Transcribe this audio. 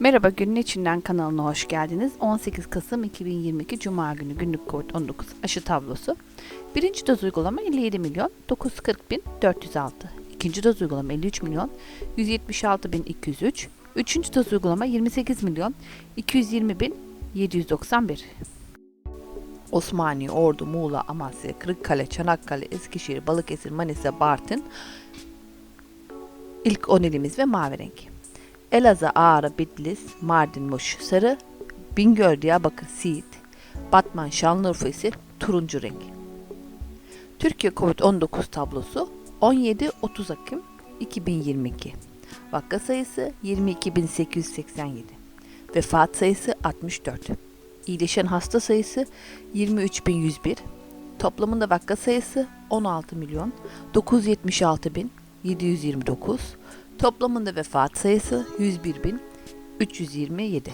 Merhaba Günün İçinden kanalına hoş geldiniz. 18 Kasım 2022 Cuma günü günlük COVID-19 aşı tablosu. Birinci doz uygulama 57 milyon 940 bin 406. İkinci doz uygulama 53 milyon 176 bin 203. Üçüncü doz uygulama 28 milyon 220 bin 791. Osmaniye, Ordu, Muğla, Amasya, Kırıkkale, Çanakkale, Eskişehir, Balıkesir, Manisa, Bartın ilk 10 ilimiz ve mavi renk. Elazığ, Ağrı, Bitlis, Mardin, Muş, Sarı, Bingöl, Diyarbakır, Siirt, Batman, Şanlıurfa ise turuncu renk. Türkiye Covid-19 tablosu 17-30 Ekim 2022. Vaka sayısı 22.887. Vefat sayısı 64. İyileşen hasta sayısı 23.101. Toplamında vaka sayısı 16 milyon 976 bin 729. Toplamında vefat sayısı 101.327.